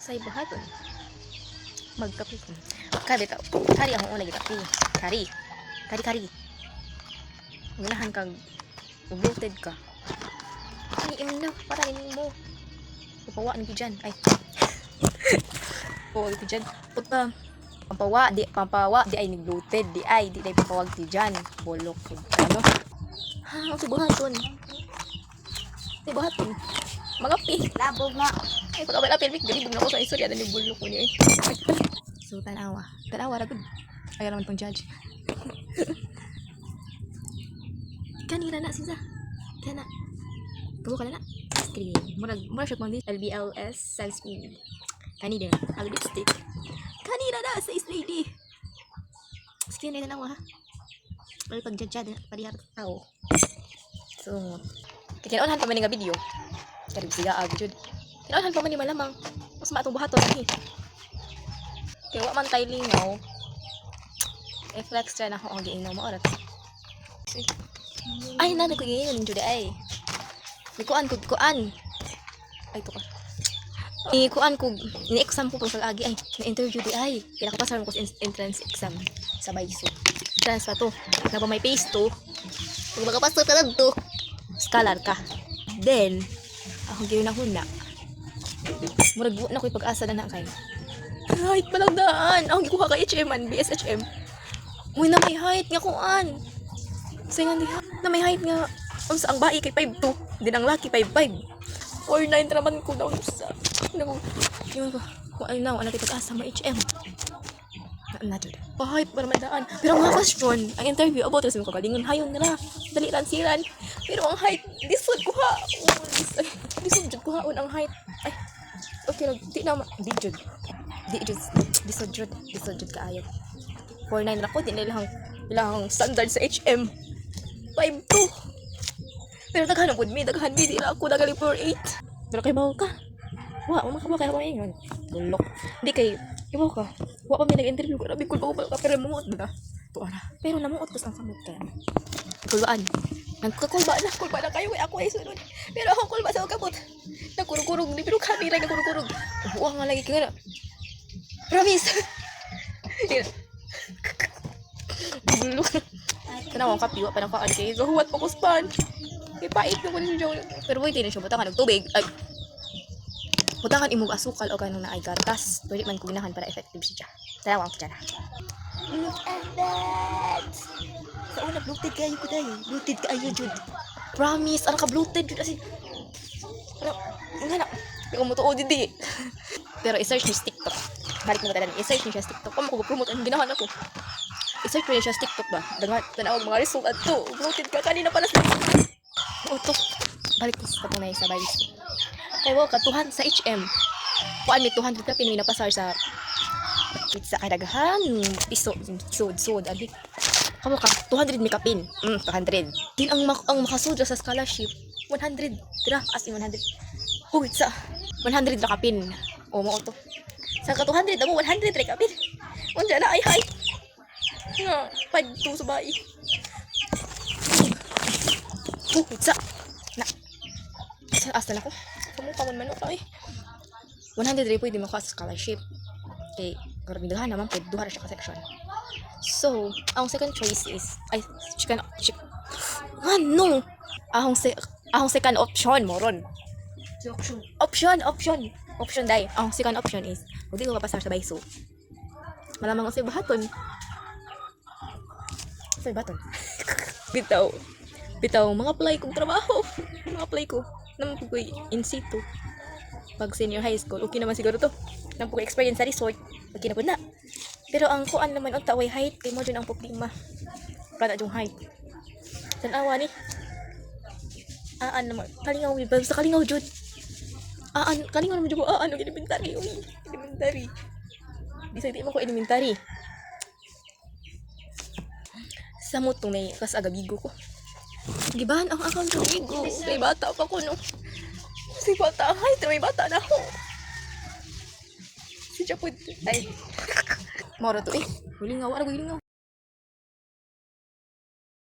sa ibahaton. Magkape ko. Kabe ta. Kari ang una gitapi. Kari. Kari kari. Unahan kang bloated ka. Ay, im na. Para rin mo. Papawa ni dyan. Ay. Papawa ni dyan. Puta. Pampawa, di, pampawa, di ay ni bloated, di ay, di ay papawag ti dyan. Bolok. Ano? Ha, ang sibuhaton. Sibuhaton. Magapi. Labog nga. Ay, pag abay apil, galibog na ako sa istorya na ni bulok ko niya eh. So, tanawa. Tanawa, ragod. Ayaw naman pang judge. Kanina na, Siza. Kana. Kamu ka na na. Screen. Murag, murag siya pang LBLS sunscreen. Kanina. Ang lipstick. Kanina na, sa is lady. Screen na tanawa, ha? Pero pag judge na, parihar tao. So, kinaunahan pa man nga video. Karib siya ag jud. Kinaunahan pa man ni malamang. Mas maatong buhaton eh. Kaya wa man tayo lingaw. I-flex try na ako ang giingnaw mo oras. Ay, na ko giingnaw jud ay. Ni kuan ko kuan. Ay to ka. Ni kuan ko ni exam ko pag agi ay na interview di ay. Pinakapasar mo ko sa en- entrance exam sa Baiso. Trans pa to. Napa may phase 2. Kung makapasok ka lang to, scholar ka. Then, ako gayon na huna. Murag buo na ko'y pag-asa na na kay. Height malagdaan. Ang gikuha ka HM man, BSHM. Uy, na may height nga kuan. Say nga diha, na may height nga. Ang sa ang bae kay 5'2. Din ang laki 5'5. 4'9 naman ko daw sa. Naku, yun ko. Kung ano na, ano kay pag-asa mo HM. Na, na. Pahype para madaan. Pero ang question, ang interview about sa mga kagalingon, hayon nila. Daliran silan. Pero ang height, disod ko ha. Oh, dis, disod jud ko haon ang height. Ay, okay lang. Di na, ma- di jud. Di jud, disod jud. Disod jud kaayo. 4'9 na ko, di na ilang, ilang standard sa HM. 5'2. Pero daghan ang mi, daghan mi, di na ako dagali 4'8. Pero kay bawo ka. Wa, wa makabaw kaya ko ngayon. Bulok. Di kay, ibaw ka. Wa pa mi nag-interview ko. Rabi, ko ka, pero mamuot na. Tuara. Pero namuot ko sa samot kaya. Kulbaan. Nagkakulba na, kulba na kayo, eh, ako ay sunod. Pero ako kulba sa kapot. Nagkurug-kurug, di pero kami lang nagkurug-kurug. Buwa nga lagi ka na. Promise. Yun. Bulok. Tanaw ang kapiwa pa ng kaan kay gahuwat pa ko sponge. Kay pait na ko na siya. Pero wait, na siya ng tubig. Ay, butangan imong asukal o kanang naay gatas. Pwede man kugnahan para effective siya. Tanaw ang dyan. Look at that. Sa una, bloated kayo ko dahil. Bloated kayo, Jud. Promise, ano ka bloated yun kasi. Ano, nga na. Hindi ko mutuo didi. Pero i-search niyo sa TikTok. Balik mo talaga. I-search niyo siya sa TikTok. Kung ako promote ang ginahan ako. I-search niyo siya sa TikTok ba? Dangat, tanawag mga result at to. Bloated ka kanina pala sa... O to. Balik ko sa patunay sa bilis Kaya wow, katuhan sa HM. Kuan may 200 ka pinuwi na pasar sa pizza kadagahan piso sod sod adik Kamu ka, 200 may kapin. Mm, 200. Din ang, mak ang makasudra sa scholarship, 100. Tira, as in 100. Huy, sa 100 ra kapin. O, mo to. Sa ka 200, amo 100 ra kapin. Unja na ay hay. Nga, 5 to sa bayi. Huy, sa. Na. Sa asa na ko. Pa man manok ay. 100 ra pwede makuha sa scholarship. Okay, karami naman pwede duha siya ka section. So, ang second choice is, ay, chicken, chick, ano? Ahong, se, ahong second option, moron. Joksyon. Option, option, option dai. Ang second option is, hindi ko mapasar sa baiso. Malamang ako sa bahaton. Sa bahaton. Bitaw. Bitaw, mga apply kong trabaho. Mga apply ko. Naman po ko'y in situ. Pag senior high school, okay naman siguro to. Naman po experience sa resort. Na po na. Pero ang kuan naman ang taway height, kay mo dyan ang problema. Para yung height. Tanawa ni. Aan naman. Kalingaw, basta kalingaw, Jud. Aan, kalingaw naman dyan ko. Aan, elementary. Uy, elementary. Di sa di mo ko elementary. Sa mo itong may kas agabigo ko. Gibahan ang akang gabigo. Kay bata pa ko, no. Si bata height, may bata na ako. Si Japod. Ay. Moro to eh. Hulingaw, ano hulingaw?